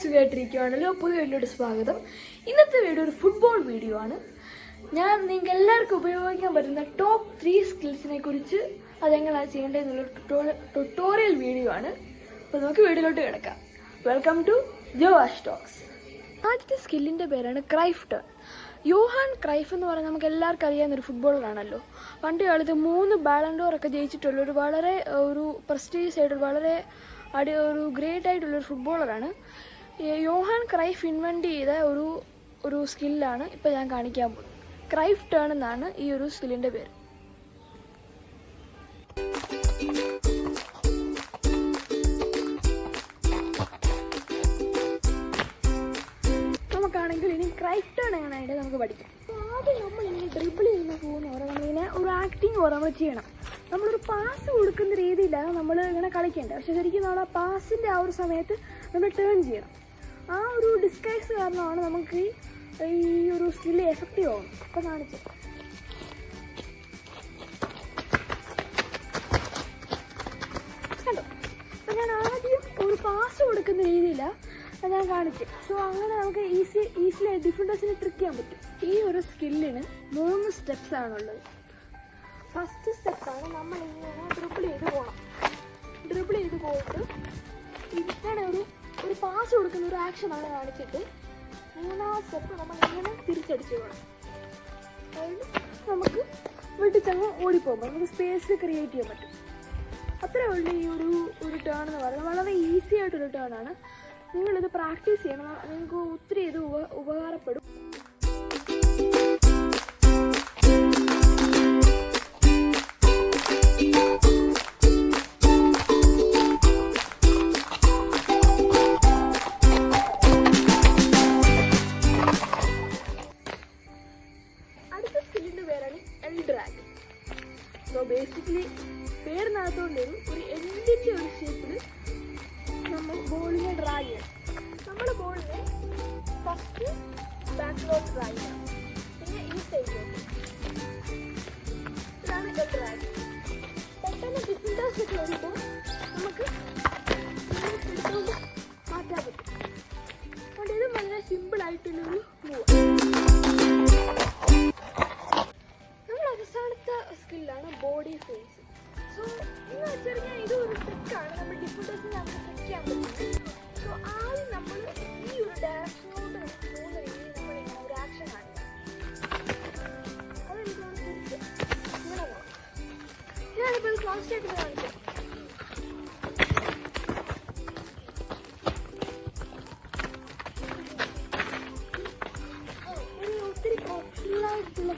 സുഖമായിട്ടിരിക്കുവാണല്ലോ പുതിയ വീഡിയോയുടെ സ്വാഗതം. ഇന്നത്തെ വീഡിയോ ഒരു ഫുട്ബോൾ വീഡിയോ ആണ്. ഞാൻ നിങ്ങൾക്ക് എല്ലാവർക്കും ഉപയോഗിക്കാൻ പറ്റുന്ന ടോപ്പ് ത്രീ സ്കിൽസിനെ കുറിച്ച് അതെങ്ങനെയാണ് ചെയ്യേണ്ടതെന്നുള്ള ട്യൂട്ടോറിയൽ വീഡിയോ ആണ്. അപ്പോൾ നമുക്ക് വീഡിയോയിലോട്ട് കിടക്കാം. വെൽക്കം ടു ജോ ആസ്റ്റോക്സ് ആദ്യത്തെ സ്കില്ലിന്റെ പേരാണ് ക്രൈഫ് ടേൺ യോഹാൻ ക്രൈഫ് എന്ന് പറഞ്ഞാൽ നമുക്ക് എല്ലാവർക്കും അറിയാവുന്ന ഒരു ഫുട്ബോളറാണല്ലോ പണ്ട് കാലത്ത് മൂന്ന് ബാലൻഡോറൊക്കെ ജയിച്ചിട്ടുള്ള ഒരു വളരെ ഒരു പ്രസ്റ്റീജിയസ് ആയിട്ട് വളരെ അടി ഒരു ഗ്രേറ്റ് ആയിട്ടുള്ള ഒരു ഫുട്ബോളറാണ് യോഹാൻ ക്രൈഫ് ഇൻവെന്റ് ചെയ്ത ഒരു ഒരു സ്കില്ലാണ് ഇപ്പോൾ ഞാൻ കാണിക്കാൻ പോകുന്നത്. ക്രൈഫ് ടേൺ എന്നാണ് ഈ ഒരു സ്കില്ലിന്റെ പേര്. നമുക്കാണെങ്കിൽ ഇനി ക്രൈഫ് ടേൺ എങ്ങനെയായിട്ട് നമുക്ക് പഠിക്കാം. ആദ്യം നമ്മൾ ഇങ്ങനെ ഡ്രിബിൾ ചെയ്യുന്ന പോകുന്ന പോലെ നമ്മളിങ്ങനെ ഒരു ആക്ടിങ് നമ്മൾ ചെയ്യണം. നമ്മളൊരു പാസ് കൊടുക്കുന്ന രീതിയിലാണ് നമ്മൾ ഇങ്ങനെ കളിക്കേണ്ടത്. പക്ഷെ ശരിക്കും നമ്മൾ ആ പാസിന്റെ ആ ഒരു സമയത്ത് നമ്മൾ ടേൺ ചെയ്യണം. ആ ഒരു ഡിസ്കൈസ് കാരണമാണ് നമുക്ക് ഈ- ഒരു സ്കില്ല് എഫക്റ്റീവ് ആവും ഇപ്പം കാണിച്ചു. കണ്ടോ? അപ്പം ഞാൻ ആദ്യം ഒരു പാസ് കൊടുക്കുന്ന രീതിയിലാണ് ഞാൻ കാണിച്ചു. സോ അങ്ങനെ നമുക്ക് ഈസി ഈസിലി ഡിഫൻഡേഴ്സിനെ ട്രിക്ക് ചെയ്യാൻ പറ്റും. ഈ ഒരു സ്കില്ലിന് മൂന്ന് സ്റ്റെപ്സ് ആണുള്ളത്. ഫസ്റ്റ് സ്റ്റെപ്പാണ് നമ്മൾ ഇങ്ങനെ ഡ്രിബിൾ ചെയ്ത് പോകണം ഡ്രിബിൾ ചെയ്ത് പോയിട്ട് ഇങ്ങനെ ഒരു ഒരു പാസ് കൊടുക്കുന്ന ഒരു ആക്ഷനാണ് കാണിച്ചിട്ട് മൂന്നാം സ്റ്റെപ്പ് നമ്മൾ ഇങ്ങനെ തിരിച്ചടിച്ചു പോകണം അതായത് നമുക്ക് വെട്ടിച്ചങ്ങ് ഓടിപ്പോകുമ്പോൾ നമുക്ക് സ്പേസ് ക്രിയേറ്റ് ചെയ്യാൻ പറ്റും. അത്രേ ഉള്ളൂ ഈ ഒരു ഒരു ടേൺ എന്ന് പറയുന്നത്. വളരെ ഈസി ആയിട്ടൊരു ടേൺ ആണ്. നിങ്ങളിത് പ്രാക്ടീസ് ചെയ്യണം. നിങ്ങൾക്ക് ഒത്തിരി ഇത് ഉപ ഉപകാരപ്പെടും. സോ ബേസിക്കലി പേരിനകത്തോണ്ട് ഒരു ഒരു എന്തിന്റെ ഒരു ഷേപ്പിൽ നമ്മൾ ബോളിനെ ഡ്രൈ ചെയ്യണം? നമ്മുടെ ബോളിനെ ഫസ്റ്റ് ബാക്കിലോട്ട് ഡ്രാ ചെയ്യണം. പിന്നെ ഈ സൈഡിലോട്ട് ഇതാണ് ഡ്രാ പെട്ടെന്ന് ഡിഫൻഡേഴ്സ് ഒക്കെ വരുമ്പോൾ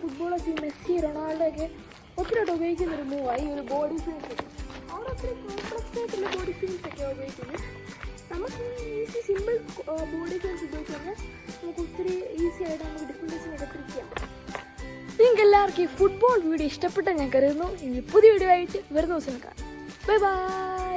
ഫുട്ബോളേഴ്സ് ഈ മെസ്സി റൊണാൾഡോ ഒക്കെ ഒത്തിരിയായിട്ട് ഉപയോഗിക്കുന്ന ഒരു മൂവായി ഒരു ബോഡി ഫീൽസ് അവർ ഒത്തിരി കോംപ്ലക്സ് ആയിട്ടുള്ള ബോഡി ഫീൽസ് ഒക്കെ ഉപയോഗിക്കുന്നത് നമുക്ക് ഈസി സിമ്പിൾ ബോഡി ഫീൽസ് ഉപയോഗിച്ച് നിങ്ങൾക്ക് എല്ലാവർക്കും ഈ ഫുട്ബോൾ വീഡിയോ ഇഷ്ടപ്പെട്ട ഞാൻ കരുതുന്നു. ഇനി പുതിയ വീഡിയോ ആയിട്ട് വരുന്ന ദിവസം കാണാം. Bye bye